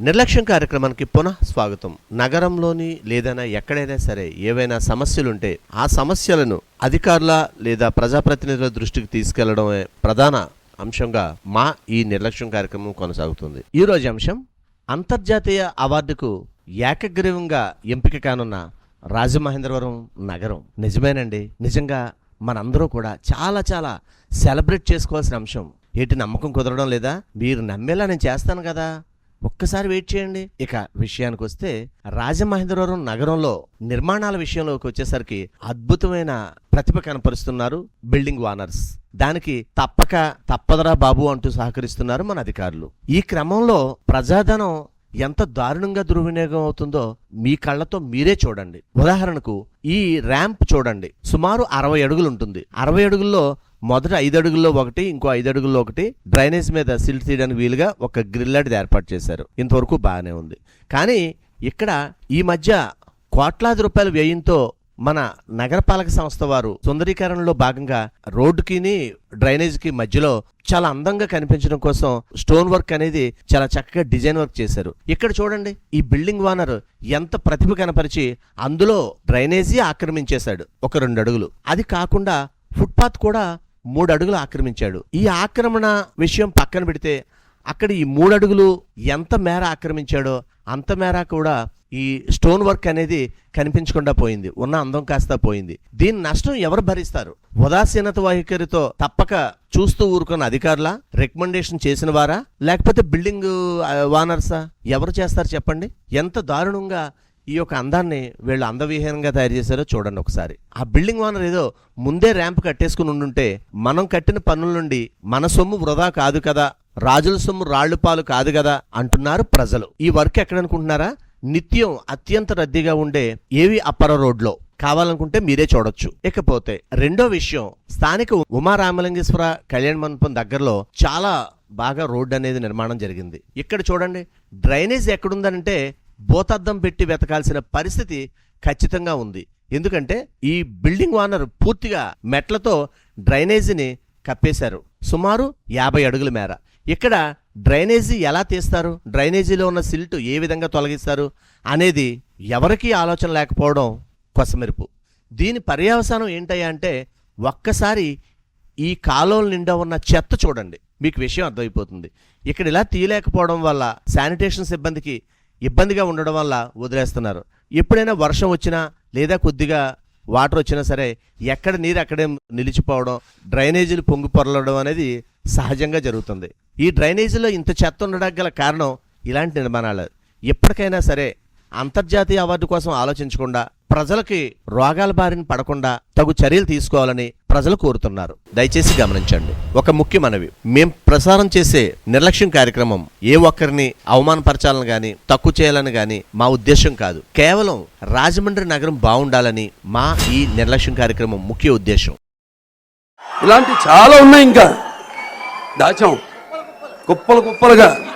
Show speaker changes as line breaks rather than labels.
నిర్లక్ష్యం కార్యక్రమానికి పునః స్వాగతం. నగరంలోని లేదైనా ఎక్కడైనా సరే ఏవైనా సమస్యలుంటే ఆ సమస్యలను అధికారుల లేదా ప్రజాప్రతినిధుల దృష్టికి తీసుకెళ్ళడమే ప్రధాన అంశంగా మా ఈ నిర్లక్ష్యం కార్యక్రమం కొనసాగుతుంది. ఈ రోజు అంశం అంతర్జాతీయ అవార్డుకు ఏకగ్రీవంగా ఎంపిక కానున్న రాజమహేంద్రవరం నగరం. నిజమేనండి. నిజంగా మనందరూ కూడా చాలా చాలా సెలబ్రేట్ చేసుకోవాల్సిన అంశం. ఏంటి నమ్మకం కుదరడం లేదా? మీరు నమ్మేలా నేను చేస్తాను కదా? ఒక్కసారి వెయిట్ చేయండి. ఇక విషయానికి వస్తే రాజమహేంద్రవరం నగరంలో నిర్మాణాల విషయంలోకి వచ్చేసరికి అద్భుతమైన ప్రతిభ కనపరుస్తున్నారు బిల్డింగ్ వానర్స్. దానికి తప్పక తప్పదరా బాబు అంటూ సహకరిస్తున్నారు మన అధికారులు. ఈ క్రమంలో ప్రజాధనం ఎంత దారుణంగా దుర్వినియోగం అవుతుందో మీ కళ్ళతో మీరే చూడండి. ఉదాహరణకు ఈ ర్యాంప్ చూడండి. సుమారు అరవై అడుగులు ఉంటుంది. అరవై అడుగుల్లో మొదట ఐదు అడుగుల్లో ఒకటి ఇంకో ఐదు అడుగుల్లో ఒకటి డ్రైనేజ్ మీద సిల్ట్ తీయడానికి వీలుగా ఒక గ్రిల్ లాంటిది ఏర్పాటు చేశారు. ఇంతవరకు బాగానే ఉంది. కానీ ఇక్కడ ఈ మధ్య కోట్లాది రూపాయల వ్యయంతో మన నగరపాలక సంస్థ వారు సుందరీకరణలో భాగంగా రోడ్డుకిని డ్రైనేజ్కి మధ్యలో చాలా అందంగా కనిపించడం కోసం స్టోన్ వర్క్ అనేది చాలా చక్కగా డిజైన్ వర్క్ చేశారు. ఇక్కడ చూడండి ఈ బిల్డింగ్ వానర్ ఎంత ప్రతిభ కనపరిచి అందులో డ్రైనేజీ ఆక్రమించేశాడు ఒక రెండు అడుగులు. అది కాకుండా ఫుట్పాత్ కూడా మూడు అడుగులు ఆక్రమించాడు. ఈ ఆక్రమణ విషయం పక్కన పెడితే అక్కడ ఈ మూడు అడుగులు ఎంత మేర ఆక్రమించాడో అంత మేర కూడా ఈ స్టోన్ వర్క్ అనేది కనిపించకుండా పోయింది. ఉన్న అందం కాస్త పోయింది. దీని నష్టం ఎవరు భరిస్తారు? ఉదాసీనత వైఖరితో తప్పక చూస్తూ ఊరుకున్న అధికారుల? రికమెండేషన్ చేసిన వారా? లేకపోతే బిల్డింగ్ ఓనర్సా వానర్సా ఎవరు చేస్తారు చెప్పండి? ఎంత దారుణంగా ఈ యొక్క అందాన్ని వీళ్ళు అందవిహీనంగా తయారు చేశారో చూడండి ఒకసారి. ఆ బిల్డింగ్ ఓనర్ ఏదో ముందే ర్యాంప్ కట్టేసుకుని ఉండుంటే మనం కట్టిన పన్నుల నుండి మన సొమ్ము వృధా కాదు కదా రాజుల సొమ్ము రాళ్ళు పాలు కాదు కదా అంటున్నారు ప్రజలు. ఈ వర్క్ ఎక్కడనుకుంటున్నారా? నిత్యం అత్యంత రద్దీగా ఉండే ఏవి అప్పర రోడ్లో. కావాలనుకుంటే మీరే చూడొచ్చు. ఇకపోతే రెండో విషయం స్థానిక ఉమారామలింగేశ్వర కళ్యాణ మండపం దగ్గరలో చాలా బాగా రోడ్డు అనేది నిర్మాణం జరిగింది. ఇక్కడ చూడండి డ్రైనేజ్ ఎక్కడుందనంటే బోతద్దం పెట్టి వెతకాల్సిన పరిస్థితి ఖచ్చితంగా ఉంది. ఎందుకంటే ఈ బిల్డింగ్ ఓనర్ పూర్తిగా మెట్లతో డ్రైనేజీని కప్పేశారు. సుమారు యాభై అడుగుల మేర. ఇక్కడ డ్రైనేజీ ఎలా తీస్తారు? డ్రైనేజీలో ఉన్న సిల్ట్ ఏ విధంగా తొలగిస్తారు? అనేది ఎవరికీ ఆలోచన లేకపోవడం కొసమెరుపు. దీని పర్యవసానం ఏంటయ్యా అంటే ఒక్కసారి ఈ కాలువల నిండా ఉన్న చెత్త చూడండి. మీకు విషయం అర్థమైపోతుంది. ఇక్కడ ఇలా తీయలేకపోవడం వల్ల శానిటేషన్ సిబ్బందికి ఇబ్బందిగా ఉండడం వల్ల వదిలేస్తున్నారు. ఎప్పుడైనా వర్షం వచ్చినా లేదా కొద్దిగా వాటర్ వచ్చినా సరే ఎక్కడ నీరు అక్కడే నిలిచిపోవడం డ్రైనేజీలు పొంగి పొరలడం అనేది సహజంగా జరుగుతుంది. ఈ డ్రైనేజీలో ఇంత చెత్త ఉండడానికి గల కారణం ఇలాంటి నిర్మాణాలు. ఎప్పటికైనా సరే అంతర్జాతీయ అవార్డు కోసం ఆలోచించకుండా ప్రజలకి రోగాల బారిన పడకుండా తగు చర్యలు తీసుకోవాలని ప్రజలు కోరుతున్నారు. దయచేసి గమనించండి. ఒక ముఖ్య మనవి. మేం ప్రసారం చేసే నిర్లక్ష్యం కార్యక్రమం ఏ ఒక్కరిని అవమానపరచాలని గాని తక్కువ చేయాలని గాని మా ఉద్దేశం కాదు. కేవలం రాజమండ్రి నగరం బాగుండాలని మా ఈ నిర్లక్ష్యం కార్యక్రమం ముఖ్య ఉద్దేశం
ఇలాంటి చాలా ఉన్నాయి ఇంకా. దాచాం. కుప్పలు కుప్పలుగా.